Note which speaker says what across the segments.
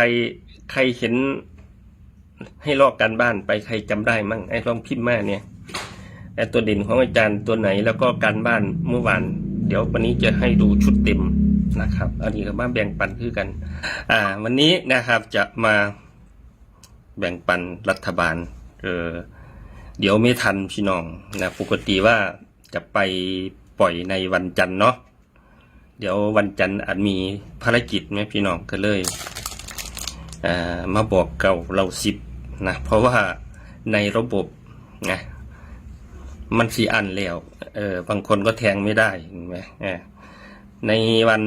Speaker 1: รใครเห็นให้ลอกการบ้านไปใครจำได้มั่งไอ้ลองพิมพ์มาเนี่ยไอ้ตัวเด่นของอาจารย์ตัวไหนแล้วก็การบ้านเมื่อวาน เดี๋ยววันนี้จะให้ดูชุดเต็มนะครับอันนี้ก็มาแบ่งปันคือกัน อ่า วันนี้นะครับจะมาแบ่งปันรัฐบาลเออเดี๋ยวไม่ทันพี่น้องนะปกติว่าจะไปปล่อยในวันจันทร์เนาะเดี๋ยววันจันทร์อาจมีภารกิจไหมพี่น้องก็เลย มาบอกเก่าเราสิบนะเพราะว่าในระบบนะมันสีอันแล้วเออบางคนก็แทงไม่ได้เห็นไหมในวัน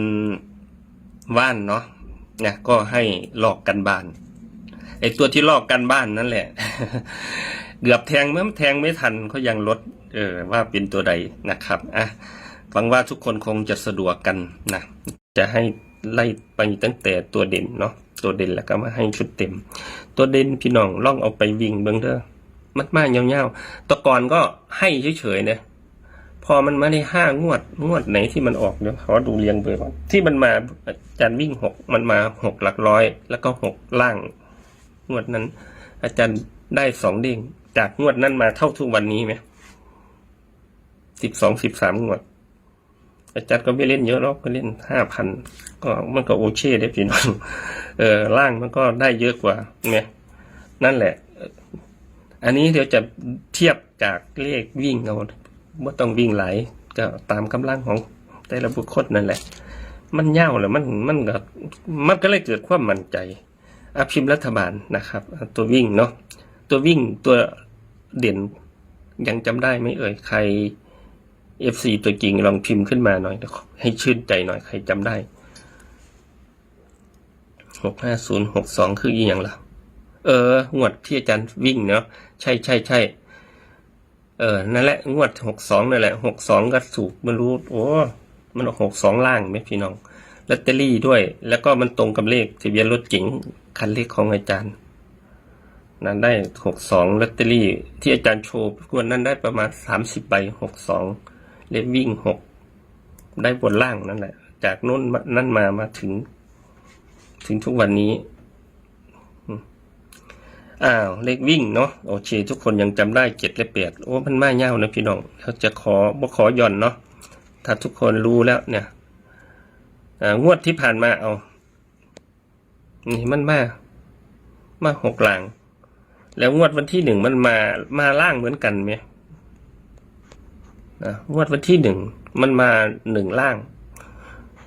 Speaker 1: ว่านเนาะนะก็ให้ลอกกันบ้านไอตัวที่ลอกกันบ้านนั่นแหละ เกือบแทงเมื่อแทงไม่ทันก็ยังลด เออว่าเป็นตัวใดนะครับอะหวังว่าทุกคนคงจะสะดวกกันนะ จะให้ไล่ไปตั้งแต่ตัวเด่นเนาะ ตัวเด่นแล้วก็มาให้ชุดเต็ม ตัวเด่นพี่น้องล่องเอาไปวิ่งเบิ้งเด้อมัดมากยาวๆตะกอนก็ให้เฉยๆเนี่ยพอมันมาได้ห้างวดงวดไหนที่มันออกเดี๋ยวขอดูเรียงเบอร์ก่อนที่มันมาอาจารย์วิ่งหกมันมาหกหลักร้อย แล้วก็หกล่างงวดนั้น อาจารย์ได้สองเด้งจากงวดนั้นมาเท่าทุกวันนี้ไหมสิบสองสิบสามงวด อาจารย์ก็ไม่เล่นเยอะหรอกก็เล่นห้าพันก็มันก็โอเช่ได้พี่น้องเออล่างมันก็ได้เยอะกว่าเนี่ยนั่นแหละ อันนี้เดี๋ยวจะเทียบจากเลขวิ่งเอาว่าต้องวิ่งไหลายก็ตามกำลังของแต่ละบุคคลนั่นแหละ มันเย่าแหละมันมันก็มันก็เลยเกิดความมั่นใจอาพิมพ์รัฐบาลนะครับ ตัววิ่งเนาะตัววิ่งตัวเด่นยังจำได้ไหมเอ่ยใคร FC ตัวจริงลองพิมพ์ขึ้นมาหน่อย ให้ชื่นใจหน่อยใครจำได้หกห้าศูนย์หกสองคืออีอย่างล่ะ เออ งวดที่อาจารย์วิ่งเนาะใช่ใช่ใช่เออ นั่นแหละ งวดหกสองนั่นแหละหกสองก็สูกไม่รู้ โอ้มันหกสองล่างไหมพี่น้องลอตเตอรี่ด้วย แล้วก็มันตรงกับเลขทะเบียนรถเก๋งคันเลขของอาจารย์ นั้นได้หกสองลอตเตอรี่ที่อาจารย์โชว์วันนั้นได้ประมาณสามสิบใบหกสอง เลขวิ่งหกได้บนล่างนั่นแหละ จากนู้นนั่นมามาถึง ถึงทุกวันนี้อ้าวเลขวิ่งเนาะโอเค ทุกคนยังจำได้เจ็ดและแปดโอ้มันมาเง่านะพี่น้องเขาจะขอบ่ขอหย่อนเนาะถ้าทุกคนรู้แล้วเนี่ยงวดที่ผ่านมาเอา นี่มันมา มาหกหลัง แล้วงวดวันที่หนึ่งมันมามาล่างเหมือนกันไหม นะงวดวันที่หนึ่งมันมาหนึ่งล่าง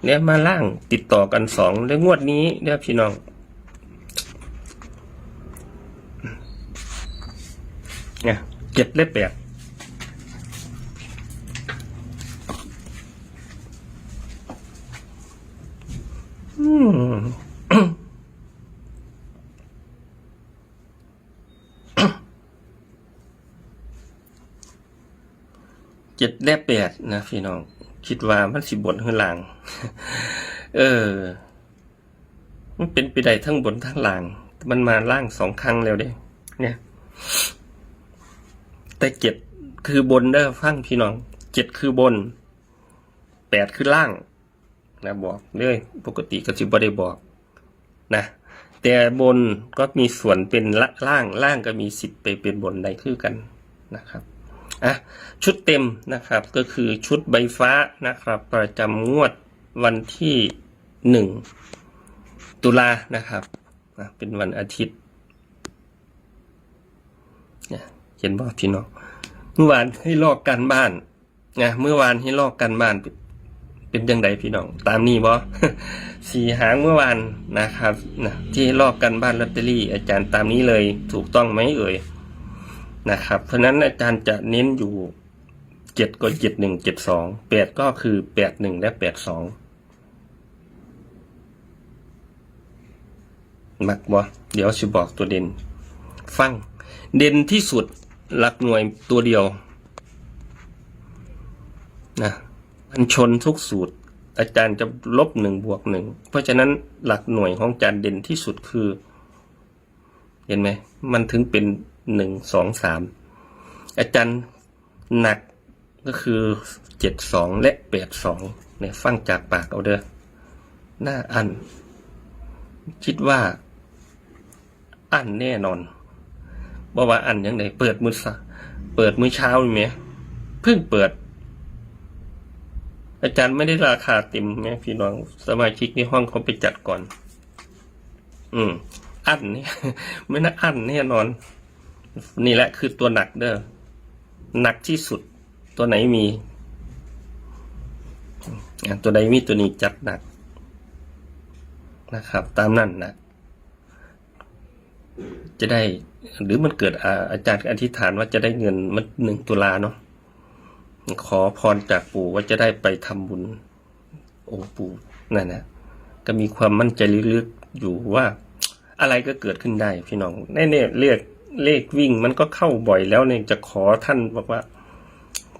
Speaker 1: เนี่ยมาล่างติดต่อกันสองแล้วงวดนี้เนี่ยพี่น้อง เนี่ยเจ็ดและแปดอืม ดและแปดนะพี่น้อง คิดว่ามันสิบนข้างหล่างเออ มันเป็นไปได้ทั้งบนทั้งหล่างมันมาล่างสองครั้งแล้วเด้เนี่ย แต่เจ็ดคือบนเด้อฟังพี่น้องเจ็ดคือบนแปดคือล่าง นะบอกเลยปกติก็จะบ่ได้บอก นะแต่บนก็มีส่วนเป็นละล่างล่างก็มีสิทธิ์ไปเป็นบนได้คือกันนะครับ อะชุดเต็มนะครับก็คือชุดใบฟ้านะครับ ประจำงวดวันที่หนึ่งตุลานะครับเป็นวันอาทิตย์เนี่ยเห็นบอกพี่น้องเมื่อวานให้ลอกกันบ้านนะเมื่อวานให้ลอกกันบ้านเป็นยังไงพี่น้องตามนี้บ่สี่หางเมื่อวานนะครับนะที่ลอกกันบ้านลอตเตอรี่ อาจารย์ตามนี้เลยถูกต้องไหมเอ่ย นะครับ เพราะนั้นอาจารย์จะเน้นอยู่เจ็ดก็เจ็ดหนึ่งเจ็ดสองแปดก็คือแปดหนึ่งและแปดสองมักบ่เดี๋ยวจะบอกตัวเด่น ฟัง เด่นที่สุดหลักหน่วยตัวเดียวนะมันชนทุกสูตร อาจารย์จะลบหนึ่งบวกหนึ่งเพราะฉะนั้นหลักหน่วยของอาจารย์เด่นที่สุดคือ เห็นไหม มันถึงเป็น หนึ่งสองสามอาจารย์หนักก็คือเจ็ดสองและแปดสองเนี่ยฟังจากปากเอาเด้อหน้าอัน คิดว่า อันแน่นอนบ่ว่าอันยังไงเปิดมือซะเปิดมื้อเช้านี่แหมเพิ่งเปิด อาจารย์ไม่ได้ราคาเต็มแม่พี่น้องสมาชิกในห้องเขาไปจัดก่อน อืม อันนี่ไม่น่าอันแน่นอน นี่แหละคือตัวหนักเด้อหนักที่สุด ตัวไหนมีตัวใดมีตัวนี้จัดหนักนะครับ ตามนั่นนะจะได้ หรือมันเกิดอาอาจารย์อธิษฐานว่าจะได้เงินมันหนึ่งตุลาเนาะขอพรจากปู่ว่าจะได้ไปทำบุญโอ้ปู่นั่นนะก็มีความมั่นใจลึกๆอยู่ว่า อะไรก็เกิดขึ้นได้พี่น้องแน่ๆเรียก เลขวิ่งมันก็เข้าบ่อยแล้วเนี่ยจะขอท่านบอกว่า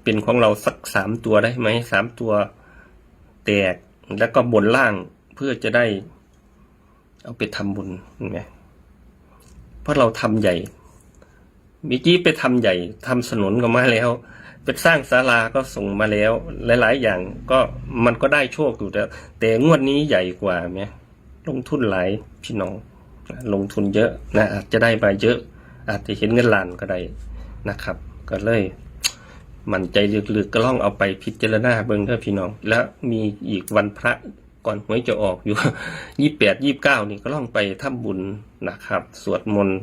Speaker 1: เป็นของเราสักสามตัวได้ไหมสามตัวแตกแล้วก็บนล่างเพื่อจะได้ เอาไปทำบุญเห็นไหมเพราะเราทำใหญ่มื่อกี้ไปทำใหญ่ทำสนุนก็มาแล้วไปสร้างศาลาก็ส่งมาแล้ว หลาย ๆ อย่างก็มันก็ได้โชคอยู่แต่แต่งวดนี้ใหญ่กว่าไหมลงทุนหลายพี่น้องลงทุนเยอะนะอาจจะได้มาเยอะ อาจจะเห็นเงินล้านก็ได้นะครับ ก็เลย มันใจลึกๆก็ล่องเอาไปพิจารณาเบิ่งเด้อพี่น้อง แล้วมีอีกวันพระก่อนหวยจะออกอยู่ยี่แปดยี่เก้านี่ก็ล่องไปทำบุญนะครับ สวดมนต์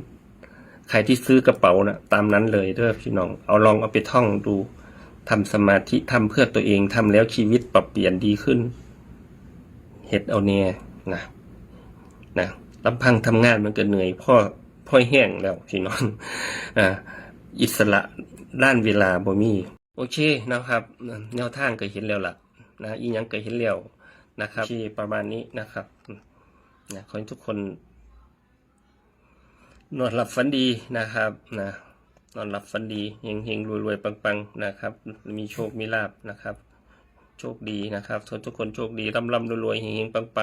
Speaker 1: ใครที่ซื้อกระเป๋านะตามนั้นเลยเด้อพี่น้อง เอาลองเอาไปท่องดูทำสมาธิทำเพื่อตัวเองทำแล้วชีวิตปรับเปลี่ยนดีขึ้นเฮ็ดเอาเนี่ยนะนะลำพังทำงานมันก็เหนื่อยพ่อ พ่อยแห้งแล้วพี่น้องอ่าอิสระด้านเวลาบ่มี โอเคนะครับ แนวทางก็เห็นแล้วล่ะนะอีหยังก็เห็นแล้วนะครับที่ประมาณนี้นะครับนะขอให้ทุกคนนอนหลับฝันดีนะครับนะนอนหลับฝันดีเฮงเฮงรวยรวยปังปังๆนะครับ มีโชคมีลาบนะครับ โชคดีนะครับทุกทุกคนโชคดีร่ำร่ำรวยรวยเฮงเฮงปังปัง